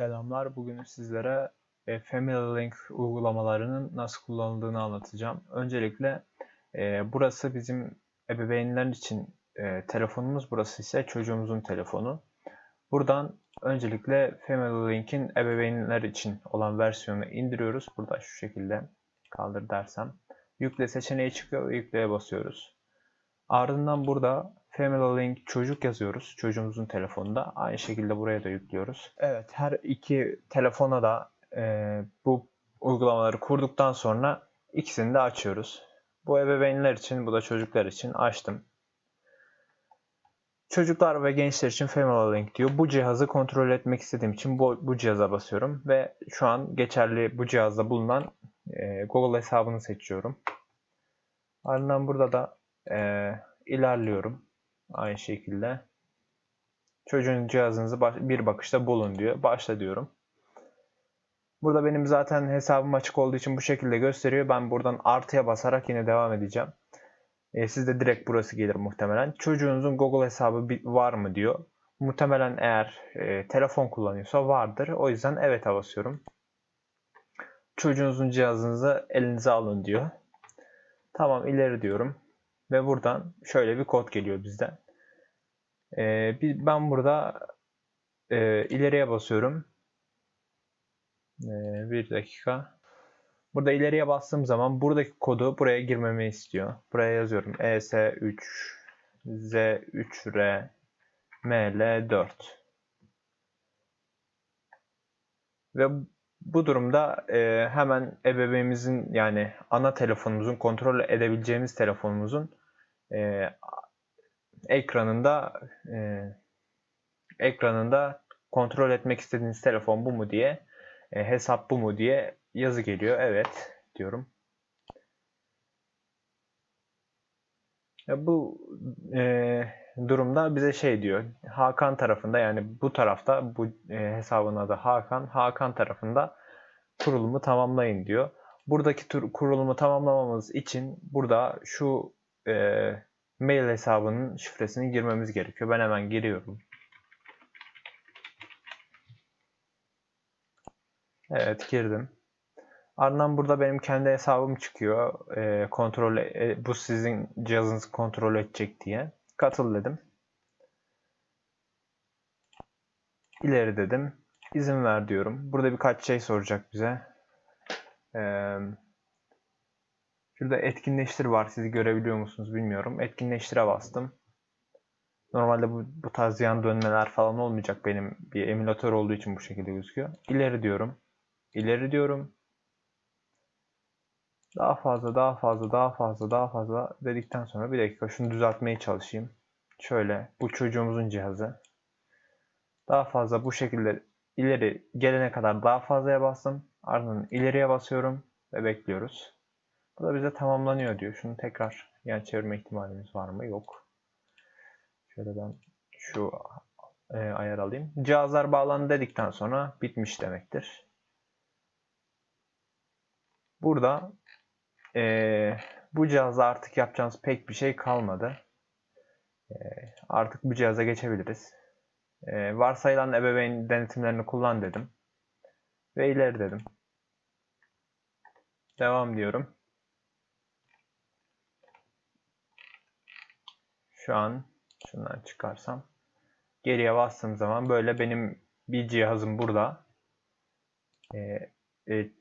Selamlar. Bugün sizlere e, Family Link uygulamalarının nasıl kullanıldığını anlatacağım. Öncelikle e, burası bizim ebeveynler için e, telefonumuz. Burası ise çocuğumuzun telefonu. Buradan öncelikle Family Link'in ebeveynler için olan versiyonunu indiriyoruz. Burada şu şekilde kaldır dersem. Yükle seçeneği çıkıyor ve yükleye basıyoruz. Ardından burada Family Link çocuk yazıyoruz çocuğumuzun telefonunda. Aynı şekilde buraya da yüklüyoruz. Evet her iki telefona da e, bu uygulamaları kurduktan sonra ikisini de açıyoruz. Bu ebeveynler için bu da çocuklar için açtım. Çocuklar ve gençler için Family Link diyor. Bu cihazı kontrol etmek istediğim için bu, bu cihaza basıyorum. Ve şu an geçerli bu cihazda bulunan e, Google hesabını seçiyorum. Ardından burada da e, ilerliyorum. Aynı şekilde. Çocuğun cihazınızı bir bakışta bulun diyor. Başla diyorum. Burada benim zaten hesabım açık olduğu için bu şekilde gösteriyor. Ben buradan artıya basarak yine devam edeceğim. E, sizde direkt burası gelir muhtemelen. Çocuğunuzun Google hesabı var mı diyor. Muhtemelen eğer e, telefon kullanıyorsa vardır. O yüzden evet'e basıyorum. Çocuğunuzun cihazınızı elinize alın diyor. Tamam ileri diyorum. Ve buradan şöyle bir kod geliyor bizden. Ee, ben burada e, ileriye basıyorum. Ee, bir dakika. Burada ileriye bastığım zaman buradaki kodu buraya girmemi istiyor. Buraya yazıyorum. ES3 Z3R ML4 ve bu durumda e, hemen ebeveynimizin yani ana telefonumuzun kontrol edebileceğimiz telefonumuzun e, ekranında e, ekranında kontrol etmek istediğiniz telefon bu mu diye e, hesap bu mu diye yazı geliyor. Evet diyorum. Ya bu e, durumda bize şey diyor. Hakan tarafında yani bu tarafta bu e, hesabın adı Hakan. Hakan tarafında kurulumu tamamlayın diyor. Buradaki tur, kurulumu tamamlamamız için burada şu e, mail hesabının şifresini girmemiz gerekiyor. Ben hemen giriyorum. Evet girdim. Ardından burada benim kendi hesabım çıkıyor. E, kontrol e, bu sizin cihazınızı kontrol edecek diye. Katıl dedim. İleri dedim. İzin ver diyorum. Burada birkaç şey soracak bize. Ee, şurada etkinleştir var. Sizi görebiliyor musunuz bilmiyorum. Etkinleştire bastım. Normalde bu, bu tarz yan dönmeler falan olmayacak benim bir emülatör olduğu için bu şekilde gözüküyor. İleri diyorum. İleri diyorum. Daha fazla, daha fazla, daha fazla, daha fazla dedikten sonra bir dakika şunu düzeltmeye çalışayım. Şöyle bu çocuğumuzun cihazı. Daha fazla bu şekilde ileri gelene kadar daha fazlaya bastım. Ardından ileriye basıyorum ve bekliyoruz. Bu da bize tamamlanıyor diyor. Şunu tekrar yan çevirme ihtimalimiz var mı? Yok. Şöyle ben şu e, ayar alayım. Cihazlar bağlandı dedikten sonra bitmiş demektir. Burada e, bu cihazda artık yapacağımız pek bir şey kalmadı. E, artık bu cihaza geçebiliriz. E, varsayılan ebeveyn denetimlerini kullan dedim. Ve ileri dedim. Devam diyorum. Şu an şundan çıkarsam geriye bastığım zaman böyle benim bir cihazım burada. Ee,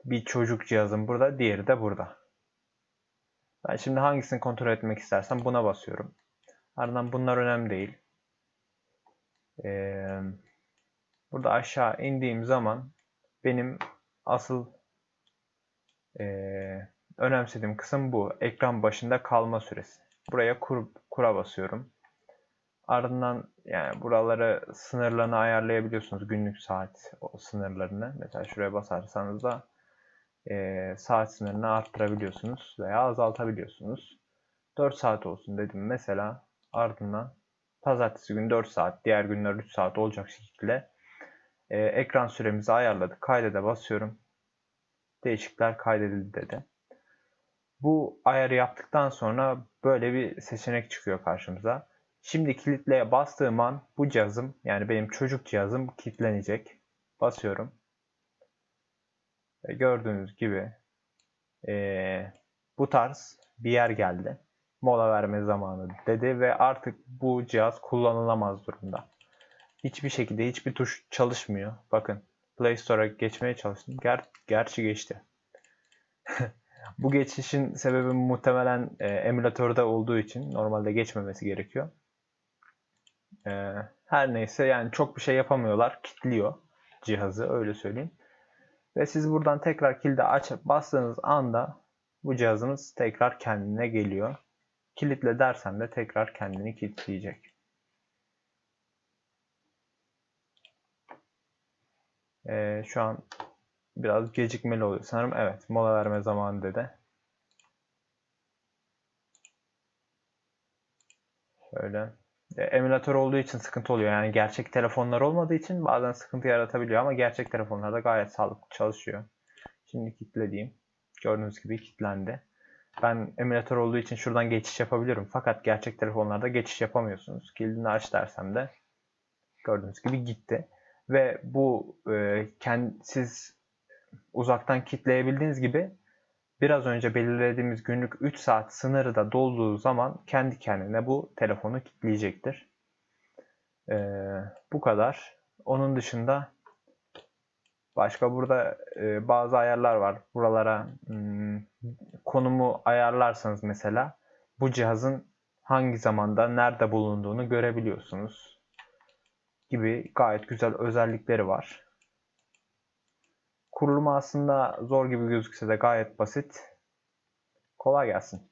bir çocuk cihazım burada. Diğeri de burada. Ben şimdi hangisini kontrol etmek istersem buna basıyorum. Ardından bunlar önemli değil. Ee, burada aşağı indiğim zaman benim asıl e, önemsediğim kısım bu. Ekran başında kalma süresi. Buraya kur, kura basıyorum. Ardından yani buraları sınırlarını ayarlayabiliyorsunuz. Günlük saat o sınırlarını. Mesela şuraya basarsanız da e, saat sınırını arttırabiliyorsunuz veya azaltabiliyorsunuz. 4 saat olsun dedim mesela. Ardından pazartesi günü 4 saat, diğer günler 3 saat olacak şekilde e, ekran süremizi ayarladık. Kaydede basıyorum. Değişiklikler kaydedildi dedi. Bu ayarı yaptıktan sonra böyle bir seçenek çıkıyor karşımıza. Şimdi kilitleye bastığım an bu cihazım yani benim çocuk cihazım kilitlenecek. basıyorum. Ve gördüğünüz gibi eee, bu tarz bir yer geldi. Mola verme zamanı dedi ve artık bu cihaz kullanılamaz durumda. Hiçbir şekilde hiçbir tuş çalışmıyor. Bakın Play Store'a geçmeye çalıştım. Ger gerçi geçti. bu geçişin sebebi muhtemelen e, emülatörde olduğu için normalde geçmemesi gerekiyor. E, her neyse yani çok bir şey yapamıyorlar. Kitliyor cihazı öyle söyleyeyim. Ve siz buradan tekrar kilidi açıp bastığınız anda bu cihazınız tekrar kendine geliyor. Kilitle dersen de tekrar kendini kilitleyecek. Ee, şu an biraz gecikmeli oluyor sanırım. Evet mola verme zamanı dedi. Şöyle. E, emülatör olduğu için sıkıntı oluyor. Yani gerçek telefonlar olmadığı için bazen sıkıntı yaratabiliyor ama gerçek telefonlarda gayet sağlıklı çalışıyor. Şimdi kilitlediğim. Gördüğünüz gibi kilitlendi. Ben emülatör olduğu için şuradan geçiş yapabiliyorum. Fakat gerçek telefonlarda geçiş yapamıyorsunuz. Kilidini aç dersem de gördüğünüz gibi gitti. Ve bu e, kend, siz uzaktan kilitleyebildiğiniz gibi biraz önce belirlediğimiz günlük 3 saat sınırı da dolduğu zaman kendi kendine bu telefonu kilitleyecektir. E, bu kadar. Onun dışında başka burada e, bazı ayarlar var. Buralara hmm, konumu ayarlarsanız mesela bu cihazın hangi zamanda nerede bulunduğunu görebiliyorsunuz gibi gayet güzel özellikleri var. Kurulumu aslında zor gibi gözükse de gayet basit. Kolay gelsin.